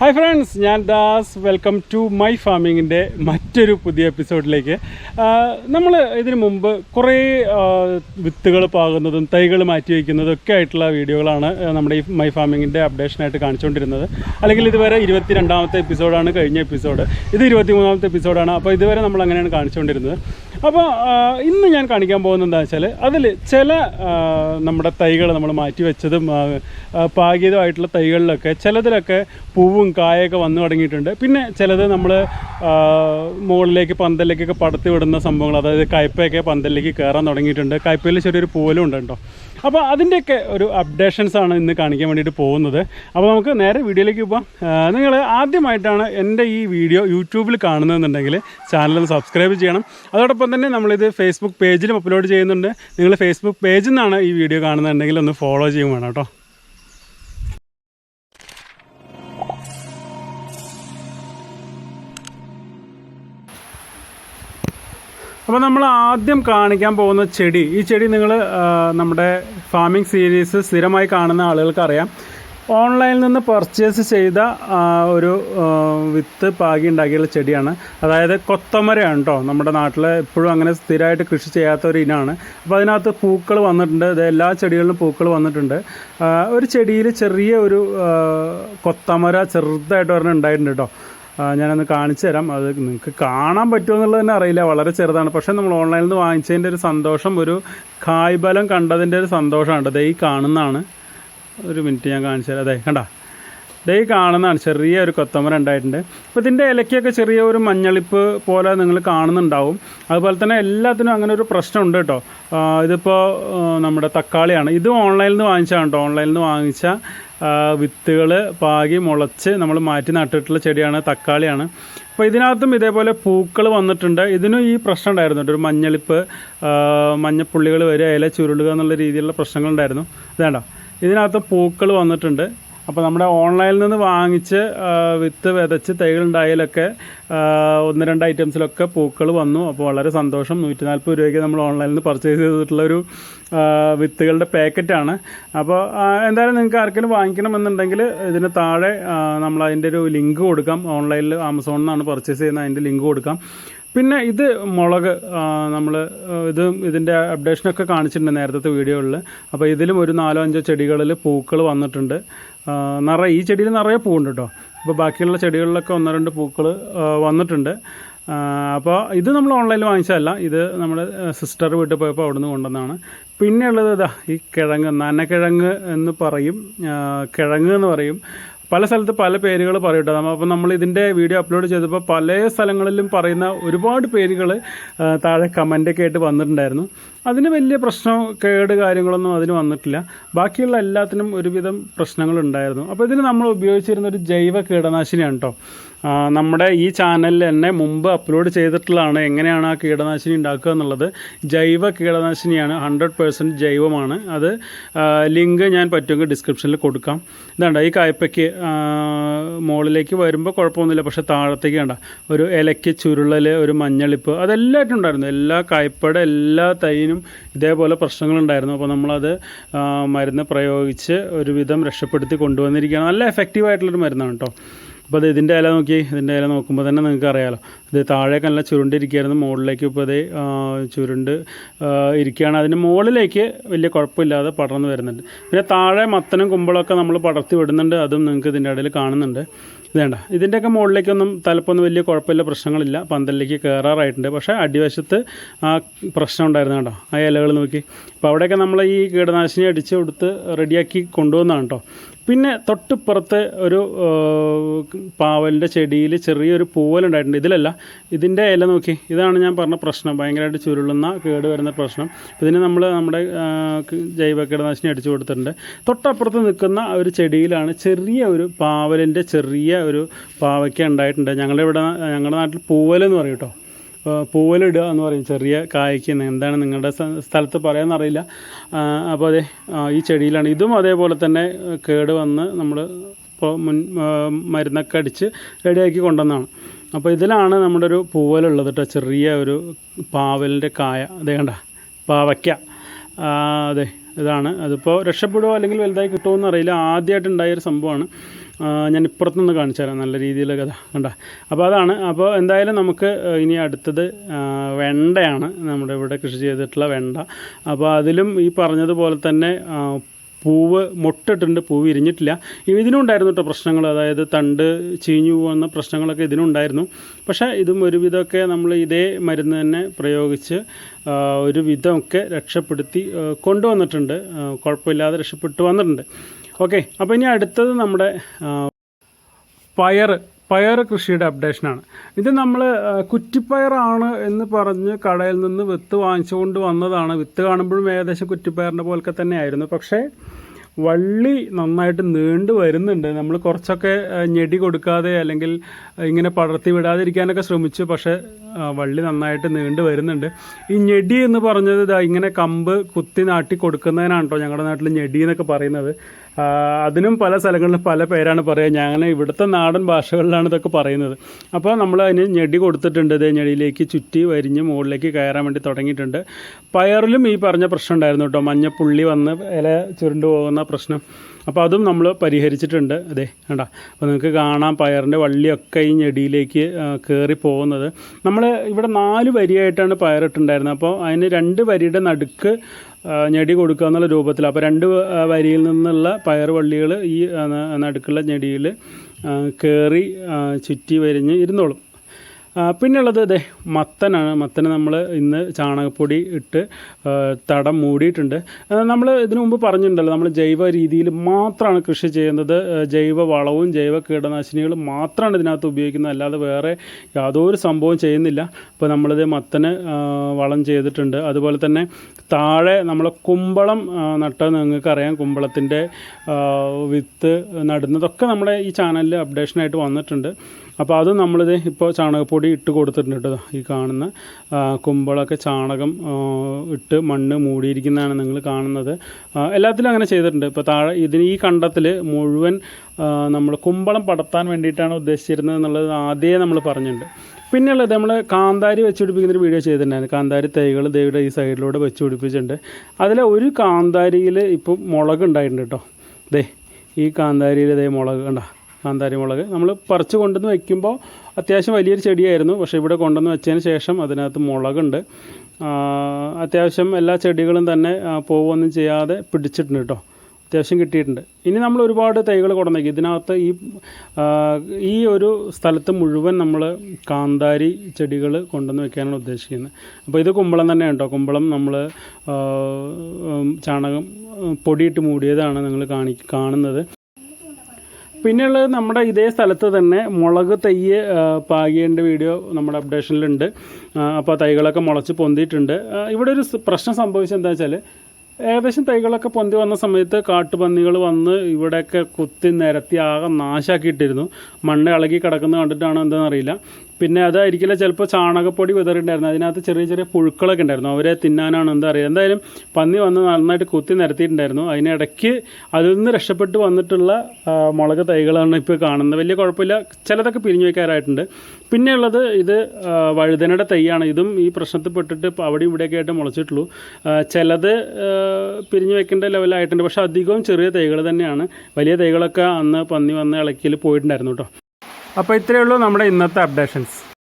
Hi friends ഞാൻ Das. Welcome to my ഫാമിങ്ങിന്റെ മറ്റൊരു പുതിയ എപ്പിസോഡിലേക്ക് നമ്മൾ ഇതിനു മുമ്പ് കുറേ വിത്തുകൾ പാകുന്നതും തൈകൾ മാറ്റി വയ്ക്കുന്നതും ഒക്കെ ആയിട്ടുള്ള വീഡിയോകളാണ് നമ്മുടെ ഈ മൈ ഫാമിങ്ങിന്റെ അപ്ഡേഷനായിട്ട് കാണിച്ചുകൊണ്ടിരുന്നത്. അല്ലെങ്കിൽ ഇതുവരെ ഇരുപത്തി രണ്ടാമത്തെ എപ്പിസോഡാണ് കഴിഞ്ഞ എപ്പിസോഡ് ഇത് ഇരുപത്തി മൂന്നാമത്തെ എപ്പിസോഡാണ് അപ്പോൾ ഇതുവരെ നമ്മൾ അങ്ങനെയാണ് കാണിച്ചുകൊണ്ടിരുന്നത്. അപ്പോൾ ഇന്ന് ഞാൻ കാണിക്കാൻ പോകുന്നത് എന്താ വെച്ചാൽ അതിൽ ചില നമ്മുടെ തൈകൾ നമ്മൾ മാറ്റി വെച്ചതും പാകിയതുമായിട്ടുള്ള തൈകളിലൊക്കെ ചിലതിലൊക്കെ പൂവും കായൊക്കെ വന്നു തുടങ്ങിയിട്ടുണ്ട്. പിന്നെ ചിലത് നമ്മൾ മുകളിലേക്ക് പന്തലിലേക്കൊക്കെ പടത്തി വിടുന്ന സംഭവങ്ങൾ അതായത് കയ്പയൊക്കെ പന്തലിലേക്ക് കയറാൻ തുടങ്ങിയിട്ടുണ്ട്. കയ്പയിൽ ചെറിയൊരു പൂവലും ഉണ്ട് കേട്ടോ അപ്പോൾ അതിന്റെയൊക്കെ ഒരു അപ്ഡേഷൻസ് ആണ് ഇന്ന് കാണിക്കാൻ വേണ്ടിയിട്ട് പോകുന്നത്. അപ്പോൾ നമുക്ക് നേരെ വീഡിയോയിലേക്ക് പോകാം നിങ്ങൾ ആദ്യമായിട്ടാണ് എന്റെ ഈ വീഡിയോ യൂട്യൂബിൽ കാണുന്നതെന്നുണ്ടെങ്കിൽ ചാനലൊന്ന് സബ്സ്ക്രൈബ് ചെയ്യണം. അതോടൊപ്പം തന്നെ നമ്മളിത് ഫേസ്ബുക്ക് പേജിലും അപ്ലോഡ് ചെയ്യുന്നുണ്ട്. നിങ്ങൾ ഫേസ്ബുക്ക് പേജിൽ നിന്നാണ് ഈ വീഡിയോ കാണുന്നുണ്ടെങ്കിൽ ഒന്ന് ഫോളോ ചെയ്യും വേണം കേട്ടോ. അപ്പോൾ നമ്മൾ ആദ്യം കാണിക്കാൻ പോകുന്ന ചെടി ഈ ചെടി നിങ്ങൾ നമ്മുടെ ഫാമിംഗ് സീരീസ് സ്ഥിരമായി കാണുന്ന ആളുകൾക്ക് അറിയാം ഓൺലൈനിൽ നിന്ന് പർച്ചേസ് ചെയ്ത ഒരു വിത്ത് പാകി ഉണ്ടാക്കിയുള്ള ചെടിയാണ്. അതായത് കൊത്തമരയാണ് കേട്ടോ നമ്മുടെ നാട്ടിൽ എപ്പോഴും അങ്ങനെ സ്ഥിരമായിട്ട് കൃഷി ചെയ്യാത്ത ഒരു ഇനമാണ് അപ്പോൾ അതിനകത്ത് പൂക്കൾ വന്നിട്ടുണ്ട്. ഇത് എല്ലാ ചെടികളിലും പൂക്കൾ വന്നിട്ടുണ്ട്. ഒരു ചെടിയിൽ ചെറിയ ഒരു കൊത്തമര ചെറുതായിട്ട് ഒരെണ്ണം ഉണ്ടായിട്ടുണ്ട് കേട്ടോ ഞാനൊന്ന് കാണിച്ചു തരാം. അത് നിങ്ങൾക്ക് കാണാൻ പറ്റുമോ എന്നുള്ളത് തന്നെ അറിയില്ല. വളരെ ചെറുതാണ്. പക്ഷേ നമ്മൾ ഓൺലൈനിൽ നിന്ന് വാങ്ങിച്ചതിന്റെ ഒരു സന്തോഷം ഒരു കായ്ബലം കണ്ടതിന്റെ ഒരു സന്തോഷമാണ് കേട്ടോ. ഈ കാണുന്നതാണ്. ഒരു മിനിറ്റ് ഞാൻ കാണിച്ചു തരാം. അതെ കണ്ട? ഈ കാണുന്നതാണ് ചെറിയ ഒരു കൊത്തമര ഉണ്ടായിട്ടുണ്ട്. അപ്പോൾ ഇതിന്റെ ഇലയ്ക്കൊക്കെ ചെറിയ ഒരു മഞ്ഞളിപ്പ് പോലെ നിങ്ങൾ കാണുന്നുണ്ടാവും. അതുപോലെ തന്നെ എല്ലാത്തിനും അങ്ങനെ ഒരു പ്രശ്നമുണ്ട് കേട്ടോ. ഇതിപ്പോൾ നമ്മുടെ തക്കാളിയാണ്. ഇത് ഓൺലൈനിൽ നിന്ന് വാങ്ങിച്ചാണ് കേട്ടോ. ഓൺലൈനിൽ നിന്ന് വാങ്ങിച്ച വിത്തുകൾ പാകി മുളച്ച് നമ്മൾ മാറ്റി നട്ടിട്ടുള്ള ചെടിയാണ് തക്കാളിയാണ്. അപ്പോൾ ഇതിനകത്തും ഇതേപോലെ പൂക്കൾ വന്നിട്ടുണ്ട്. ഇതിനും ഈ പ്രശ്നം ഉണ്ടായിരുന്നു ഒരു മഞ്ഞളിപ്പ് മഞ്ഞപ്പുള്ളികൾ വരെ ഇല ചുരുളുക എന്നുള്ള രീതിയിലുള്ള പ്രശ്നങ്ങളുണ്ടായിരുന്നു ഇതേണ്ട ഇതിനകത്ത് പൂക്കൾ വന്നിട്ടുണ്ട്. അപ്പോൾ നമ്മുടെ ഓൺലൈനിൽ നിന്ന് വാങ്ങിച്ച് വിത്ത് വിതച്ച് തൈകളുണ്ടായാലൊക്കെ ഒന്ന് രണ്ട് ഐറ്റംസിലൊക്കെ പൂക്കൾ വന്നു. അപ്പോൾ വളരെ സന്തോഷം. നൂറ്റി നാൽപ്പത് രൂപയ്ക്ക് നമ്മൾ ഓൺലൈനിൽ നിന്ന് പർച്ചേസ് ചെയ്തിട്ടുള്ളൊരു വിത്തുകളുടെ പാക്കറ്റാണ്. അപ്പോൾ എന്തായാലും നിങ്ങൾക്ക് ആർക്കെങ്കിലും വാങ്ങിക്കണമെന്നുണ്ടെങ്കിൽ ഇതിന് താഴെ നമ്മൾ അതിന്റെ ഒരു ലിങ്ക് കൊടുക്കാം. ഓൺലൈനിൽ ആമസോണിൽ നിന്നാണ് പർച്ചേസ് ചെയ്യുന്നത്. അതിന്റെ ലിങ്ക് കൊടുക്കാം. പിന്നെ ഇത് മുളക് നമ്മൾ ഇത് ഇതിന്റെ അപ്ഡേഷനൊക്കെ കാണിച്ചിട്ടുണ്ട് നേരത്തെ വീഡിയോകളിൽ അപ്പോൾ ഇതിലും ഒരു നാലോ അഞ്ചോ ചെടികളിൽ പൂക്കൾ വന്നിട്ടുണ്ട്. നിറയെ ഈ ചെടിയിൽ നിറയെ പൂവുണ്ട് കേട്ടോ അപ്പോൾ ബാക്കിയുള്ള ചെടികളിലൊക്കെ ഒന്നോ രണ്ട് പൂക്കൾ വന്നിട്ടുണ്ട്. അപ്പോൾ ഇത് നമ്മൾ ഓൺലൈനിൽ വാങ്ങിച്ചതല്ല. ഇത് നമ്മുടെ സിസ്റ്റർ വീട്ടിൽ പോയപ്പോൾ അവിടുന്ന് കൊണ്ടുവന്നാണ് പിന്നെയുള്ളത് ഇതാ ഈ കിഴങ്ങ് നനക്കിഴങ്ങ് എന്ന് പറയും കിഴങ്ങ് എന്ന് പറയും. പല സ്ഥലത്ത് പല പേരുകൾ പറയട്ടെ നമ്മൾ അപ്പോൾ നമ്മൾ ഇതിന്റെ വീഡിയോ അപ്ലോഡ് ചെയ്തപ്പോൾ പല സ്ഥലങ്ങളിലും പറയുന്ന ഒരുപാട് പേരുകൾ താഴെ കമന്റൊക്കെ ആയിട്ട് വന്നിട്ടുണ്ടായിരുന്നു. അതിന് വലിയ പ്രശ്നം കേട് കാര്യങ്ങളൊന്നും അതിന് വന്നിട്ടില്ല. ബാക്കിയുള്ള എല്ലാത്തിനും ഒരുവിധം പ്രശ്നങ്ങളുണ്ടായിരുന്നു. അപ്പോൾ ഇതിന് നമ്മൾ ഉപയോഗിച്ചിരുന്ന ഒരു ജൈവ കീടനാശിനിയാണ് കേട്ടോ നമ്മുടെ ഈ ചാനലിൽ തന്നെ മുമ്പ് അപ്ലോഡ് ചെയ്തിട്ടുള്ളതാണ് എങ്ങനെയാണ് ആ കീടനാശിനി ഉണ്ടാക്കുക എന്നുള്ളത്. ജൈവ കീടനാശിനിയാണ് ഹൺഡ്രഡ് പേഴ്സന്റ് ജൈവമാണ്. അത് ലിങ്ക് ഞാൻ പറ്റുമെങ്കിൽ ഡിസ്ക്രിപ്ഷനിൽ കൊടുക്കാം. ഇതാണ്ട ഈ കായ്പയ്ക്ക് മുകളിലേക്ക് വരുമ്പോൾ കുഴപ്പമൊന്നുമില്ല പക്ഷേ താഴത്തേക്ക് വേണ്ട ഒരു ഇലയ്ക്ക് ചുരുളൽ ഒരു മഞ്ഞളിപ്പ് അതെല്ലായിട്ടും ഉണ്ടായിരുന്നു. എല്ലാ കായ്പയുടെ എല്ലാ തൈനും ഇതേപോലെ പ്രശ്നങ്ങളുണ്ടായിരുന്നു. അപ്പോൾ നമ്മളത് മരുന്ന് പ്രയോഗിച്ച് ഒരുവിധം രക്ഷപ്പെടുത്തി കൊണ്ടുവന്നിരിക്കുകയാണ്. നല്ല എഫക്റ്റീവായിട്ടുള്ളൊരു മരുന്നാണ് കേട്ടോ അപ്പോൾ അത് ഇതിന്റെ ഇല നോക്കി. ഇതിന്റെ ഇല നോക്കുമ്പോൾ തന്നെ നിങ്ങൾക്ക് അറിയാമല്ലോ ഇത് താഴേക്ക് നല്ല ചുരുണ്ടിരിക്കുകയായിരുന്നു. മുകളിലേക്ക് ഇപ്പോൾ അതേ ചുരുണ്ട് ഇരിക്കുകയാണ്. അതിന് മുകളിലേക്ക് വലിയ കുഴപ്പമില്ലാതെ പടർന്നു വരുന്നുണ്ട്. പിന്നെ താഴെ മത്തനും കുമ്പളമൊക്കെ നമ്മൾ പടർത്തി വിടുന്നുണ്ട്. അതും നിങ്ങൾക്ക് ഇതിന്റെ ഇടയിൽ കാണുന്നുണ്ട്. ഇതേണ്ട. ഇതിന്റെയൊക്കെ മുകളിലേക്കൊന്നും തലപ്പൊന്നും വലിയ കുഴപ്പമില്ല പ്രശ്നങ്ങളില്ല. പന്തലിലേക്ക് കയറാറായിട്ടുണ്ട് പക്ഷേ അടിവശത്ത് ആ പ്രശ്നം ഉണ്ടായിരുന്നു കേട്ടോ. ആ ഇലകൾ നോക്കി. അപ്പോൾ അവിടെയൊക്കെ നമ്മൾ ഈ കീടനാശിനി അടിച്ച് കൊടുത്ത് റെഡിയാക്കി കൊണ്ടുവന്നതാണ് കേട്ടോ. പിന്നെ തൊട്ടിപ്പുറത്ത് ഒരു പാവലിന്റെ ചെടിയിൽ ചെറിയൊരു പൂവലുണ്ടായിട്ടുണ്ട് ഇതിലല്ല ഇതിന്റെ ഇല നോക്കി. ഇതാണ് ഞാൻ പറഞ്ഞ പ്രശ്നം. ഭയങ്കരമായിട്ട് ചുരുളുന്ന കേട് വരുന്ന പ്രശ്നം. ഇതിനെ നമ്മൾ നമ്മുടെ ജൈവ കീടനാശിനി അടിച്ചു കൊടുത്തിട്ടുണ്ട്. തൊട്ടപ്പുറത്ത് നിൽക്കുന്ന ഒരു ചെടിയിലാണ് ചെറിയ ഒരു പാവലിന്റെ ചെറിയ ഒരു പാവയ്ക്ക ഉണ്ടായിട്ടുണ്ട്. ഞങ്ങളുടെ ഇവിടെ ഞങ്ങളുടെ നാട്ടിൽ പൂവലെന്ന് പറയും കേട്ടോ. പൂവലിടുക എന്ന് പറയും. ചെറിയ കായ്ക്ക് എന്താണ് നിങ്ങളുടെ സ്ഥ- സ്ഥലത്ത് പറയാമെന്നറിയില്ല അപ്പോൾ അതെ ഈ ചെടിയിലാണ്. ഇതും അതേപോലെ തന്നെ കേട് വന്ന് നമ്മൾ ഇപ്പോൾ മുൻ മരുന്നൊക്കെ അടിച്ച് റെഡിയാക്കി കൊണ്ടുവന്നതാണ്. അപ്പോൾ ഇതിലാണ് നമ്മുടെ ഒരു പൂവലുള്ളത് കേട്ടോ. ചെറിയ ഒരു പാവലിന്റെ കായ. അതേ കണ്ട? പാവയ്ക്ക. അതെ ഇതാണ്. അതിപ്പോൾ രക്ഷപ്പെടുമോ അല്ലെങ്കിൽ വലുതായി കിട്ടുമോ എന്നറിയില്ല ആദ്യമായിട്ടുണ്ടായൊരു സംഭവമാണ്. ഞാൻ ഇപ്പുറത്തുനിന്ന് കാണിച്ചു തരാം നല്ല രീതിയിൽ കഥ. കണ്ട? അപ്പോൾ അതാണ്. അപ്പോൾ എന്തായാലും നമുക്ക് ഇനി അടുത്തത് വെണ്ടയാണ് നമ്മുടെ ഇവിടെ കൃഷി ചെയ്തിട്ടുള്ള വെണ്ട. അപ്പോൾ അതിലും ഈ പറഞ്ഞതുപോലെ തന്നെ പൂവ് മൊട്ടിട്ടുണ്ട്. പൂവ് ഇരിഞ്ഞിട്ടില്ല ഇതിനും ഉണ്ടായിരുന്നു കേട്ടോ പ്രശ്നങ്ങൾ. അതായത് തണ്ട് ചീഞ്ഞു പോകുന്ന പ്രശ്നങ്ങളൊക്കെ ഇതിനുണ്ടായിരുന്നു. പക്ഷേ ഇതും ഒരുവിധമൊക്കെ നമ്മൾ ഇതേ മരുന്ന് തന്നെ പ്രയോഗിച്ച് ഒരു വിധമൊക്കെ രക്ഷപ്പെടുത്തി കൊണ്ടുവന്നിട്ടുണ്ട്. കുഴപ്പമില്ലാതെ രക്ഷപ്പെട്ടു വന്നിട്ടുണ്ട്. ഓക്കെ അപ്പോൾ ഇനി അടുത്തത് നമ്മുടെ പയർ പയർ കൃഷിയുടെ അപ്ഡേഷനാണ് ഇത് നമ്മൾ കുറ്റിപ്പയറാണ് എന്ന് പറഞ്ഞ് കടയിൽ നിന്ന് വിത്ത് വാങ്ങിച്ചുകൊണ്ട് വന്നതാണ്. വിത്ത് കാണുമ്പോഴും ഏകദേശം കുറ്റിപ്പയറിന്റെ പോലൊക്കെ തന്നെയായിരുന്നു. പക്ഷേ വള്ളി നന്നായിട്ട് നീണ്ടു വരുന്നുണ്ട്. നമ്മൾ കുറച്ചൊക്കെ ഞെടി കൊടുക്കാതെ അല്ലെങ്കിൽ ഇങ്ങനെ പടർത്തി വിടാതിരിക്കാനൊക്കെ ശ്രമിച്ചു. പക്ഷേ വള്ളി നന്നായിട്ട് നീണ്ടു വരുന്നുണ്ട്. ഈ ഞെടി എന്ന് പറഞ്ഞത് ഇങ്ങനെ കമ്പ് കുത്തി നാട്ടി കൊടുക്കുന്നതിനാണ് കേട്ടോ ഞങ്ങളുടെ നാട്ടിൽ ഞെടി എന്നൊക്കെ പറയുന്നത്. അതിനും പല സ്ഥലങ്ങളിലും പല പേരാണ് പറയുക. ഞാൻ ഇവിടുത്തെ നാടൻ ഭാഷകളിലാണ് ഇതൊക്കെ പറയുന്നത്. അപ്പോൾ നമ്മൾ അതിന് ഞെടി കൊടുത്തിട്ടുണ്ട്. ഇത് ഞെടിയിലേക്ക് ചുറ്റി വരിഞ്ഞ് മുകളിലേക്ക് കയറാൻ വേണ്ടി തുടങ്ങിയിട്ടുണ്ട്. പയറിലും ഈ പറഞ്ഞ പ്രശ്നം ഉണ്ടായിരുന്നു കേട്ടോ. മഞ്ഞപ്പുള്ളി വന്ന് ഇല ചുരുണ്ടു പോകുന്ന പ്രശ്നം. അപ്പോൾ അതും നമ്മൾ പരിഹരിച്ചിട്ടുണ്ട്. അതെ കണ്ട? അപ്പോൾ നിങ്ങൾക്ക് കാണാം പയറിന്റെ വള്ളിയൊക്കെ ഈ ഞെടിയിലേക്ക് കയറി പോകുന്നത്. നമ്മൾ ഇവിടെ നാല് വരിയായിട്ടാണ് പയറിട്ടുണ്ടായിരുന്നത്. അപ്പോൾ അതിന് രണ്ട് വരിയുടെ നടുക്ക് ഞെടി കൊടുക്കുക എന്നുള്ള രൂപത്തിൽ അപ്പോൾ രണ്ട് വരിയിൽ നിന്നുള്ള പയർ വള്ളികൾ ഈ നടുക്കുള്ള ഞെടിയിൽ കയറി ചുറ്റി വരിഞ്ഞ് ഇരുന്നോളും. പിന്നെയുള്ളത് അതെ മത്തനാണ്. മത്തന് നമ്മൾ ഇന്ന് ചാണകപ്പൊടി ഇട്ട് തടം മൂടിയിട്ടുണ്ട്. നമ്മൾ ഇതിനു മുമ്പ് പറഞ്ഞിട്ടുണ്ടല്ലോ നമ്മൾ ജൈവ രീതിയിൽ മാത്രമാണ് കൃഷി ചെയ്യുന്നത്. ജൈവ വളവും ജൈവ കീടനാശിനികളും മാത്രമാണ് ഇതിനകത്ത് ഉപയോഗിക്കുന്നത്. അല്ലാതെ വേറെ യാതൊരു സംഭവം ചെയ്യുന്നില്ല. അപ്പോൾ നമ്മളിത് മത്തന് വളം ചെയ്തിട്ടുണ്ട്. അതുപോലെ തന്നെ താഴെ നമ്മൾ കുമ്പളം നട്ടത് നിങ്ങൾക്കറിയാം. കുമ്പളത്തിന്റെ വിത്ത് നടുന്നതൊക്കെ നമ്മുടെ ഈ ചാനലിൽ അപ്ഡേഷനായിട്ട് വന്നിട്ടുണ്ട്. അപ്പോൾ അത് നമ്മളിത് ഇപ്പോൾ ചാണകപ്പൊടി ഇട്ട് കൊടുത്തിട്ടുണ്ട് കേട്ടോ ഈ കാണുന്ന കുമ്പളൊക്കെ ചാണകം ഇട്ട് മണ്ണ് മൂടിയിരിക്കുന്നതാണ് നിങ്ങൾ കാണുന്നത്. എല്ലാത്തിലും അങ്ങനെ ചെയ്തിട്ടുണ്ട്. ഇപ്പോൾ താഴെ ഇതിന് ഈ കണ്ടത്തിൽ മുഴുവൻ നമ്മൾ കുമ്പളം പടർത്താൻ വേണ്ടിയിട്ടാണ് ഉദ്ദേശിച്ചിരുന്നത് എന്നുള്ളത് ആദ്യമേ നമ്മൾ പറഞ്ഞിട്ടുണ്ട്. പിന്നെയുള്ളത് നമ്മൾ കാന്താരി വെച്ച് പിടിപ്പിക്കുന്നൊരു വീഡിയോ ചെയ്തിട്ടുണ്ടായിരുന്നു. കാന്താരി തൈകൾ ദേവിയുടെ ഈ സൈഡിലൂടെ വെച്ച് പിടിപ്പിച്ചിട്ടുണ്ട് അതിലെ ഒരു കാന്താരിയിൽ ഇപ്പം മുളക് ഉണ്ടായിട്ടുണ്ട് കേട്ടോ. ദേ ഈ കാന്താരിയിൽ ദേ മുളക് കണ്ട? കാന്താരി മുളക് നമ്മൾ പറിച്ച് കൊണ്ടുവന്ന് വയ്ക്കുമ്പോൾ അത്യാവശ്യം വലിയൊരു ചെടിയായിരുന്നു. പക്ഷേ ഇവിടെ കൊണ്ടുവന്ന് വെച്ചതിന് ശേഷം അതിനകത്ത് മുളകുണ്ട്. അത്യാവശ്യം എല്ലാ ചെടികളും തന്നെ പോവുകയൊന്നും ചെയ്യാതെ പിടിച്ചിട്ടുണ്ട് കേട്ടോ. അത്യാവശ്യം കിട്ടിയിട്ടുണ്ട്. ഇനി നമ്മൾ ഒരുപാട് തൈകൾ കൊണ്ടുവന്നേക്കും. ഇതിനകത്ത് ഈ ഈ ഒരു സ്ഥലത്ത് മുഴുവൻ നമ്മൾ കാന്താരി ചെടികൾ കൊണ്ടുവന്ന് വെക്കാനാണ് ഉദ്ദേശിക്കുന്നത്. അപ്പോൾ ഇത് കുമ്പളം തന്നെ കേട്ടോ. കുമ്പളം നമ്മൾ ചാണകം പൊടിയിട്ട് മൂടിയതാണ് നിങ്ങൾ കാണി കാണുന്നത്. പിന്നെയുള്ളത് നമ്മുടെ ഇതേ സ്ഥലത്ത് തന്നെ മുളക് തയ്യ് പാകിയേണ്ട വീഡിയോ നമ്മുടെ അപ്ഡേഷനിലുണ്ട്. അപ്പോൾ തൈകളൊക്കെ മുളച്ച് പൊന്തിയിട്ടുണ്ട്. ഇവിടെ ഒരു പ്രശ്നം സംഭവിച്ചത് എന്താ വെച്ചാൽ ഏകദേശം തൈകളൊക്കെ പൊന്തി വന്ന സമയത്ത് കാട്ടുപന്നികൾ വന്ന് ഇവിടെയൊക്കെ കുത്തി നിരത്തി ആകെ നാശാക്കിയിട്ടിരുന്നു. മണ്ണ് ഇളകി കിടക്കുന്നത് കണ്ടിട്ടാണോ എന്താണെന്ന് അറിയില്ല. പിന്നെ അതായിരിക്കില്ല ചിലപ്പോൾ ചാണകപ്പൊടി വിതറിയിട്ടുണ്ടായിരുന്നു അതിനകത്ത് ചെറിയ ചെറിയ പുഴുക്കളൊക്കെ ഉണ്ടായിരുന്നു. അവരെ തിന്നാനാണ് എന്താ അറിയില്ല. എന്തായാലും പന്നി വന്ന് നന്നായിട്ട് കുത്തി നിരത്തിയിട്ടുണ്ടായിരുന്നു. അതിനിടയ്ക്ക് അതിൽ നിന്ന് രക്ഷപ്പെട്ട് വന്നിട്ടുള്ള മുളക് തൈകളാണ് ഇപ്പോൾ കാണുന്നത്. വലിയ കുഴപ്പമില്ല. ചിലതൊക്കെ പിരിഞ്ഞു വയ്ക്കാറായിട്ടുണ്ട് പിന്നെയുള്ളത് ഇത് വഴുതനയുടെ തൈയാണ്. ഇതും ഈ പ്രശ്നത്തിൽ പെട്ടിട്ട് അവിടെ ഇവിടെയൊക്കെ ആയിട്ട് മുളച്ചിട്ടുള്ളൂ. ചിലത് പിരിഞ്ഞു വെക്കേണ്ട ലെവലായിട്ടുണ്ട്. പക്ഷേ അധികവും ചെറിയ തൈകൾ തന്നെയാണ്. വലിയ തൈകളൊക്കെ അന്ന് പന്നി വന്ന് ഇളക്കിയിൽ പോയിട്ടുണ്ടായിരുന്നു കേട്ടോ. അപ്പോൾ ഇത്രയേ ഉള്ളൂ നമ്മുടെ ഇന്നത്തെ അപ്ഡേഷൻസ്